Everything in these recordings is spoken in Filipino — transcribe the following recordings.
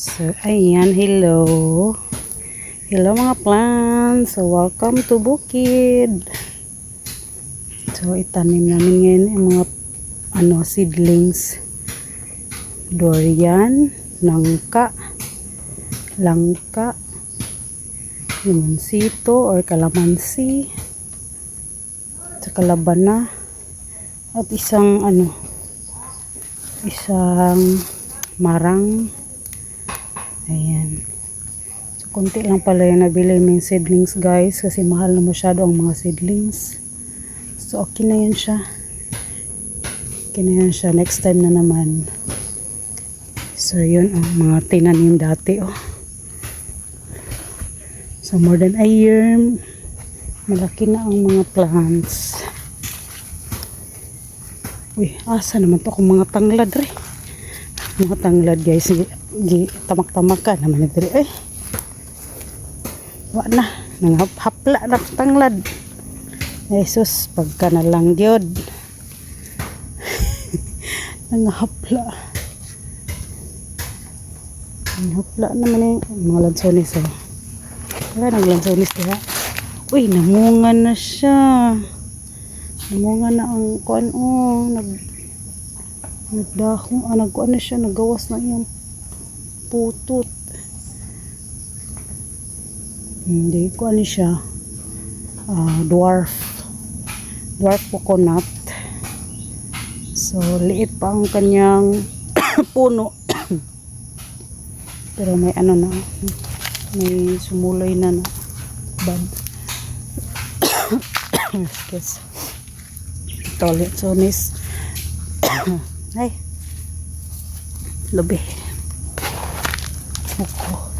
So, ayan, hello. Hello mga plants. So, welcome to Bukid. So, itanim namin ngayon yung mga ano, seedlings. Durian, nangka, langka, limonsito or kalamansi, sa kalabana, at isang ano, isang marang. Ayan. So, konti lang pala yung nabili yung seedlings guys kasi mahal na masyado ang mga seedlings. So, okay na yan siya. Okay na yan siya. Next time na naman. So, yun ang mga tinanim dati oh. So, more than a year, malaki na ang mga plants. Uy, asa naman to kung mga tanglad re. Mga tanglad guys, tamak-tamak ka naman ito eh. Wa na, nanghapla na tanglad. Jesus, pagka na lang gyud. nanghapla. Nanghapla naman eh. Mga lansones oh. Wala nang lansones diha. Uy, namunga na siya. Namunga na ang kuan oh, nag nagdahong, ah, nagkuan na siya, nagawas na iyang putot. Hindi ko ano siya. ah, dwarf. Dwarf coconut. So, liit pa ang kanyang puno. Pero may ano na, may sumuloy na na bud. Excuse. Toilet sonis. Ay. Labi. Ako.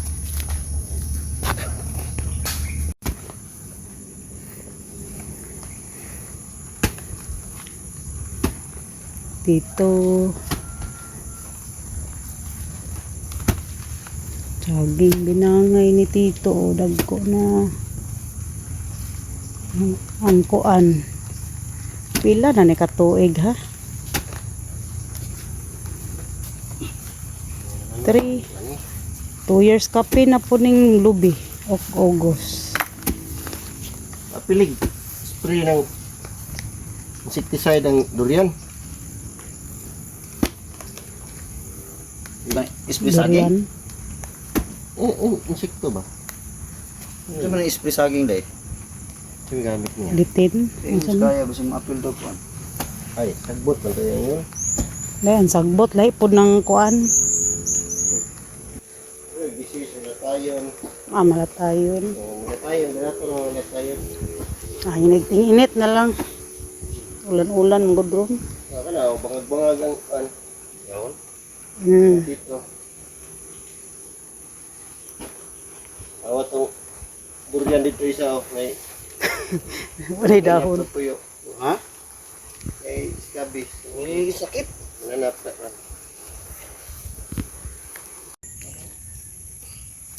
Dito. Saging binangay ni Tito. Dagko na. Ang kuan. Pila na ni katuig ha? 3 2 years kape na po ning lubi og August. Apilig. Spray ng insecticide ng durian. Spray saging? Oo, oh, insekto ba? Ito man yung spray saging day. Ito yung gamit niya. Litin. Man? kaya basta mga apil daw po. Ay, sagbot man tayo yun. Dayan sagbot lahi pud ng kuan. Uy, busy sa natayon. Ah, malatayon. Natayon, nato ng natayon. Ah, init na lang. Ulan-ulan mo ron. Saka na, bangag-bangag ang an. Yun, Hmm. dito. Awat tong durian dito isa oh. May Wala dahon. Ha? May skabis. May sakit. Nanap na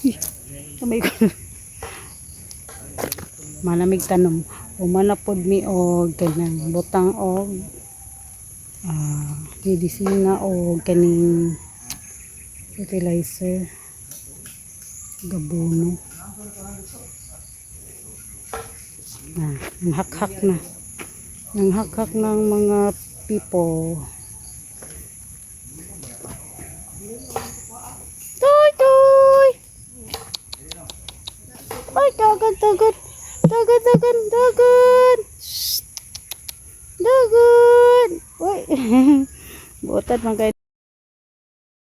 Kamay ko. Malamig tanom. Umanapod mi og kanang butang og ah medisina og kaning fertilizer gabono. Ah, hak-hak na. Ang hak-hak ng mga people. Ay, dagan. Dagan, dagan, dagan. Shh. Dagan. Uy. Buotan man